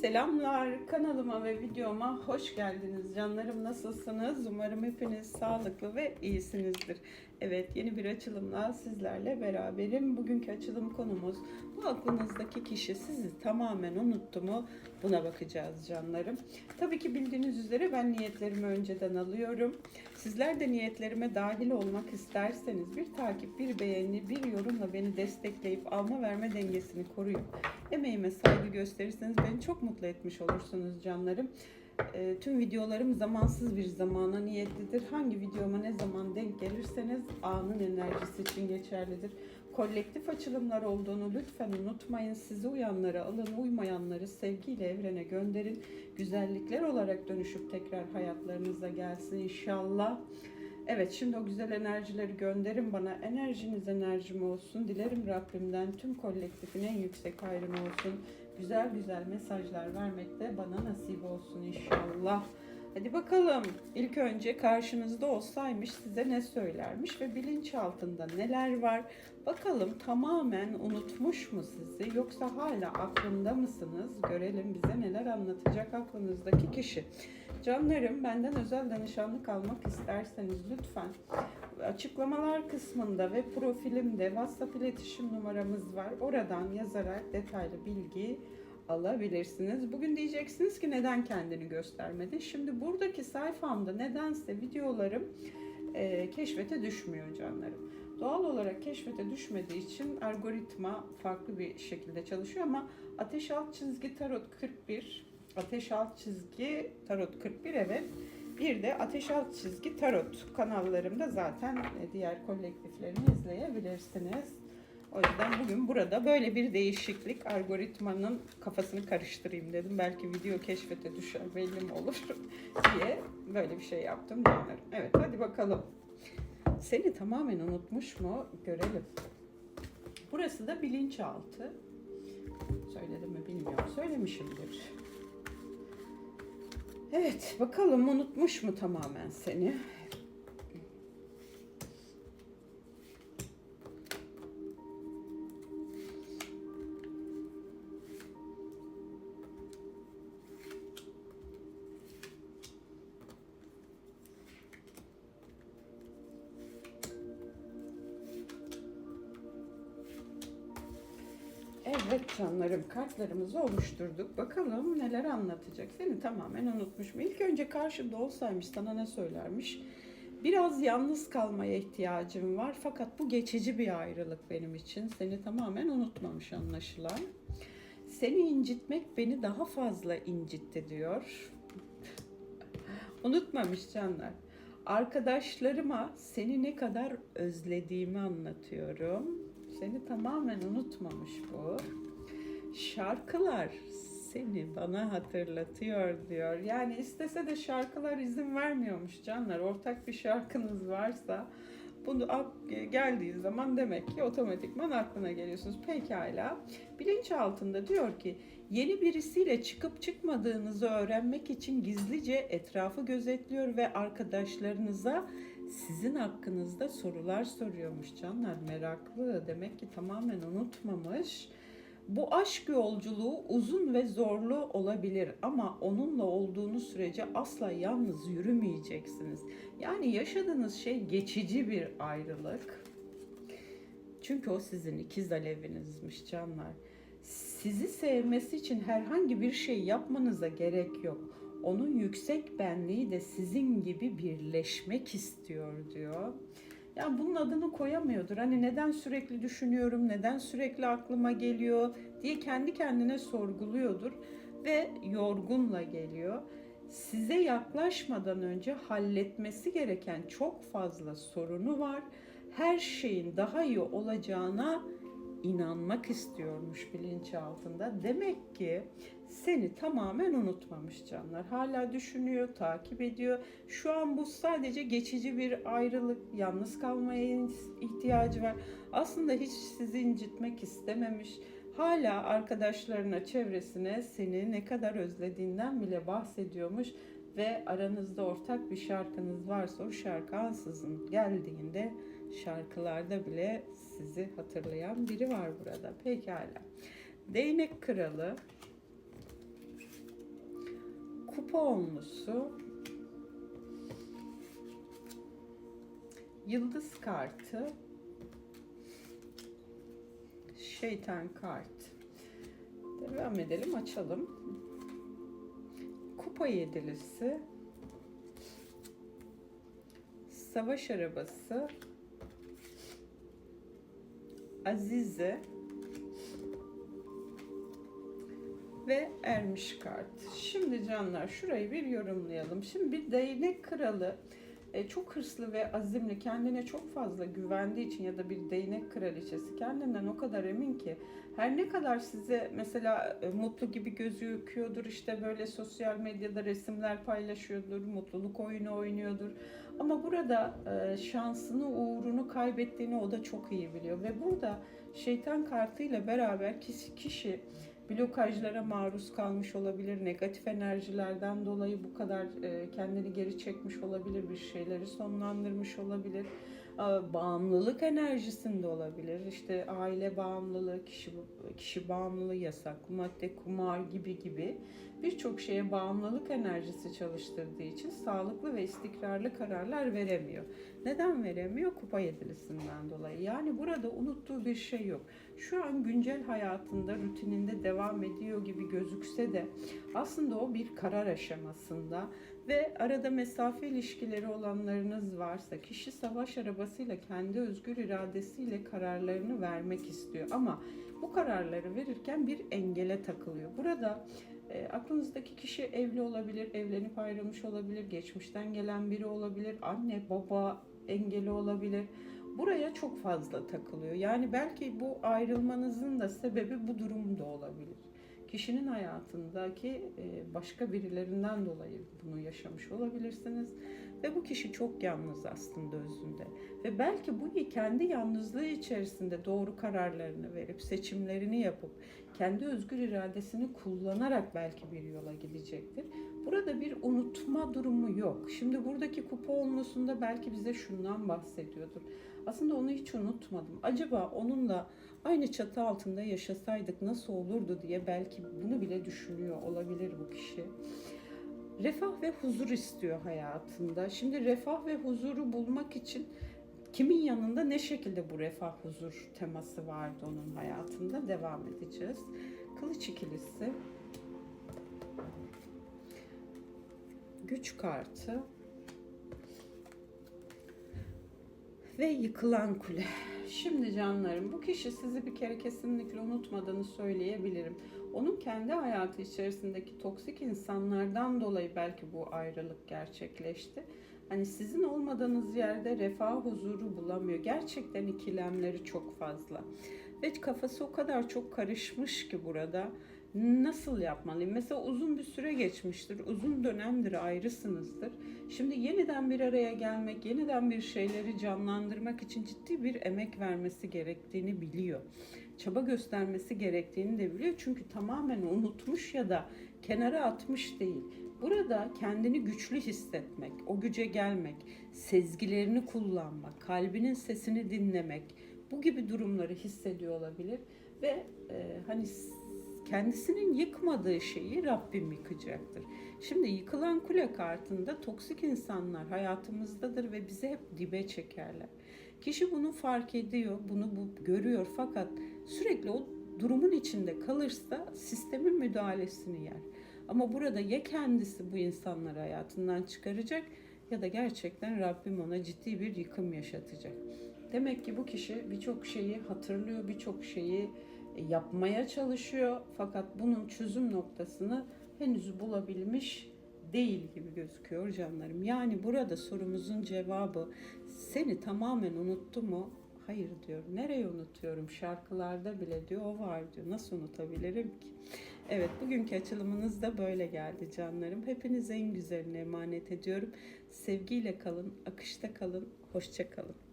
Selamlar kanalıma ve videoma hoş geldiniz. Canlarım nasılsınız? Umarım hepiniz sağlıklı ve iyisinizdir evet yeni bir açılımla sizlerle beraberim. Bugünkü açılım konumuz bu aklınızdaki kişi sizi tamamen unuttu mu? Buna bakacağız canlarım. Tabii ki bildiğiniz üzere ben niyetlerimi önceden alıyorum. Sizler de niyetlerime dahil olmak isterseniz bir takip bir beğeni bir yorumla beni destekleyip alma verme dengesini koruyup emeğime saygı gösterirseniz beni çok mutlu etmiş olursunuz canlarım. E, tüm videolarım zamansız bir zamana niyetlidir. Hangi videoma ne zaman denk gelirseniz anın enerjisi için geçerlidir. Kolektif açılımlar olduğunu lütfen unutmayın. Sizi uyanları alın, uymayanları sevgiyle evrene gönderin. Güzellikler olarak dönüşüp tekrar hayatlarınıza gelsin inşallah. Evet şimdi o güzel enerjileri gönderin bana. Enerjiniz enerjim olsun. Dilerim Rabbimden tüm kolektifin en yüksek hayrını olsun. Güzel güzel mesajlar vermek de bana nasip olsun inşallah. Hadi bakalım. İlk önce karşınızda olsaymış size ne söylermiş ve bilinçaltında neler var? Bakalım tamamen unutmuş mu sizi yoksa hala aklında mısınız? Görelim bize neler anlatacak aklınızdaki kişi. Canlarım benden özel danışanlık almak isterseniz lütfen açıklamalar kısmında ve profilimde WhatsApp iletişim numaramız var. Oradan yazarak detaylı bilgi alabilirsiniz. Bugün diyeceksiniz ki neden kendini göstermedi? Şimdi buradaki sayfamda nedense videolarım e, keşfete düşmüyor canlarım. Doğal olarak keşfete düşmediği için algoritma farklı bir şekilde çalışıyor ama ateş alt çizgi tarot 41 ateş alt çizgi tarot 41 evet bir de ateş alt çizgi tarot kanallarımda zaten e, diğer kolektiflerini izleyebilirsiniz. O yüzden bugün burada böyle bir değişiklik algoritmanın kafasını karıştırayım dedim. Belki video keşfete düşer belli mi olur diye böyle bir şey yaptım canlarım. Evet hadi bakalım. Seni tamamen unutmuş mu görelim. Burası da bilinçaltı. Söyledim mi bilmiyorum. Söylemişimdir. Evet bakalım unutmuş mu tamamen seni? Evet canlarım kartlarımızı oluşturduk. Bakalım neler anlatacak. Seni tamamen unutmuş mu? İlk önce karşında olsaymış sana ne söylermiş? Biraz yalnız kalmaya ihtiyacım var fakat bu geçici bir ayrılık benim için. Seni tamamen unutmamış anlaşılan. Seni incitmek beni daha fazla incitti diyor. Unutmamış canlar. Arkadaşlarıma seni ne kadar özlediğimi anlatıyorum. Seni tamamen unutmamış bu. Şarkılar seni bana hatırlatıyor diyor. Yani istese de şarkılar izin vermiyormuş canlar. Ortak bir şarkınız varsa bunu geldiği zaman demek ki otomatikman aklına geliyorsunuz. Pekala. Bilinç altında diyor ki yeni birisiyle çıkıp çıkmadığınızı öğrenmek için gizlice etrafı gözetliyor ve arkadaşlarınıza sizin hakkınızda sorular soruyormuş canlar. Meraklı demek ki tamamen unutmamış. Bu aşk yolculuğu uzun ve zorlu olabilir ama onunla olduğunuz sürece asla yalnız yürümeyeceksiniz. Yani yaşadığınız şey geçici bir ayrılık. Çünkü o sizin ikiz alevinizmiş canlar. Sizi sevmesi için herhangi bir şey yapmanıza gerek yok. Onun yüksek benliği de sizin gibi birleşmek istiyor diyor. Yani bunun adını koyamıyordur. Hani neden sürekli düşünüyorum, neden sürekli aklıma geliyor diye kendi kendine sorguluyordur ve yorgunla geliyor. Size yaklaşmadan önce halletmesi gereken çok fazla sorunu var. Her şeyin daha iyi olacağına inanmak istiyormuş bilinçaltında. Demek ki seni tamamen unutmamış canlar. Hala düşünüyor, takip ediyor. Şu an bu sadece geçici bir ayrılık, yalnız kalmaya ihtiyacı var. Aslında hiç sizi incitmek istememiş. Hala arkadaşlarına, çevresine seni ne kadar özlediğinden bile bahsediyormuş ve aranızda ortak bir şarkınız varsa o şarkı ansızın geldiğinde şarkılarda bile sizi hatırlayan biri var burada. Pekala. Değnek kralı kupa onlusu, yıldız kartı, şeytan kart. Devam edelim, açalım. Kupa yedilisi, savaş arabası, Azize ve Ermiş kart. Şimdi canlar şurayı bir yorumlayalım. Şimdi bir değnek kralı çok hırslı ve azimli, kendine çok fazla güvendiği için ya da bir değnek kraliçesi kendinden o kadar emin ki her ne kadar size mesela e, mutlu gibi gözüküyordur işte böyle sosyal medyada resimler paylaşıyordur, mutluluk oyunu oynuyordur. Ama burada e, şansını, uğrunu kaybettiğini o da çok iyi biliyor ve burada şeytan kartıyla beraber kişi, kişi blokajlara maruz kalmış olabilir, negatif enerjilerden dolayı bu kadar e, kendini geri çekmiş olabilir, bir şeyleri sonlandırmış olabilir. E, Bağımlılık enerjisinde olabilir. İşte aile bağımlılığı, kişi kişi bağımlılığı, yasak madde, kumar gibi gibi birçok şeye bağımlılık enerjisi çalıştırdığı için sağlıklı ve istikrarlı kararlar veremiyor. Neden veremiyor? Kupa yedilisinden dolayı. Yani burada unuttuğu bir şey yok. Şu an güncel hayatında, rutininde devam ediyor gibi gözükse de aslında o bir karar aşamasında ve arada mesafe ilişkileri olanlarınız varsa kişi savaş arabasıyla kendi özgür iradesiyle kararlarını vermek istiyor ama bu kararları verirken bir engele takılıyor. Burada e, aklınızdaki kişi evli olabilir, evlenip ayrılmış olabilir, geçmişten gelen biri olabilir, anne baba engeli olabilir. Buraya çok fazla takılıyor. Yani belki bu ayrılmanızın da sebebi bu durum da olabilir. Kişinin hayatındaki e, başka birilerinden dolayı bunu yaşamış olabilirsiniz. Ve bu kişi çok yalnız aslında özünde. Ve belki bu kendi yalnızlığı içerisinde doğru kararlarını verip seçimlerini yapıp kendi özgür iradesini kullanarak belki bir yola gidecektir. Burada bir unutma durumu yok. Şimdi buradaki kupa olmasında belki bize şundan bahsediyordur. Aslında onu hiç unutmadım. Acaba onunla aynı çatı altında yaşasaydık nasıl olurdu diye belki bunu bile düşünüyor olabilir bu kişi. Refah ve huzur istiyor hayatında. Şimdi refah ve huzuru bulmak için kimin yanında ne şekilde bu refah huzur teması vardı onun hayatında devam edeceğiz. Kılıç ikilisi. Güç kartı. Ve yıkılan kule. Şimdi canlarım bu kişi sizi bir kere kesinlikle unutmadığını söyleyebilirim. Onun kendi hayatı içerisindeki toksik insanlardan dolayı belki bu ayrılık gerçekleşti. Hani sizin olmadığınız yerde refah huzuru bulamıyor. Gerçekten ikilemleri çok fazla. Ve kafası o kadar çok karışmış ki burada. Nasıl yapmalıyım? Mesela uzun bir süre geçmiştir. Uzun dönemdir ayrısınızdır. Şimdi yeniden bir araya gelmek, yeniden bir şeyleri canlandırmak için ciddi bir emek vermesi gerektiğini biliyor. Çaba göstermesi gerektiğini de biliyor. Çünkü tamamen unutmuş ya da kenara atmış değil. Burada kendini güçlü hissetmek, o güce gelmek, sezgilerini kullanmak, kalbinin sesini dinlemek bu gibi durumları hissediyor olabilir ve e, hani kendisinin yıkmadığı şeyi Rabbim yıkacaktır. Şimdi yıkılan kule kartında toksik insanlar hayatımızdadır ve bizi hep dibe çekerler. Kişi bunu fark ediyor, bunu bu, görüyor fakat sürekli o durumun içinde kalırsa sistemin müdahalesini yer. Ama burada ya kendisi bu insanları hayatından çıkaracak ya da gerçekten Rabbim ona ciddi bir yıkım yaşatacak. Demek ki bu kişi birçok şeyi hatırlıyor, birçok şeyi yapmaya çalışıyor fakat bunun çözüm noktasını henüz bulabilmiş değil gibi gözüküyor canlarım. Yani burada sorumuzun cevabı seni tamamen unuttu mu? Hayır diyor. Nereye unutuyorum? Şarkılarda bile diyor o var diyor. Nasıl unutabilirim ki? Evet bugünkü açılımınız da böyle geldi canlarım. Hepinize en güzeline emanet ediyorum. Sevgiyle kalın, akışta kalın, hoşça kalın.